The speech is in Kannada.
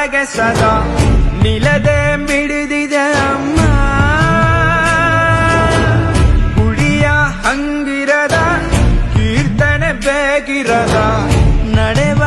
ಕೆಳಗೆ ಸದಾ ನಿಲದೆ ಮಿಡಿದಿದೆ ಅಮ್ಮ. ಗುಡಿಯ ಹಂಗಿರದ ಕೀರ್ತನೆ ಬೇಗಿರದ ನಡೆವ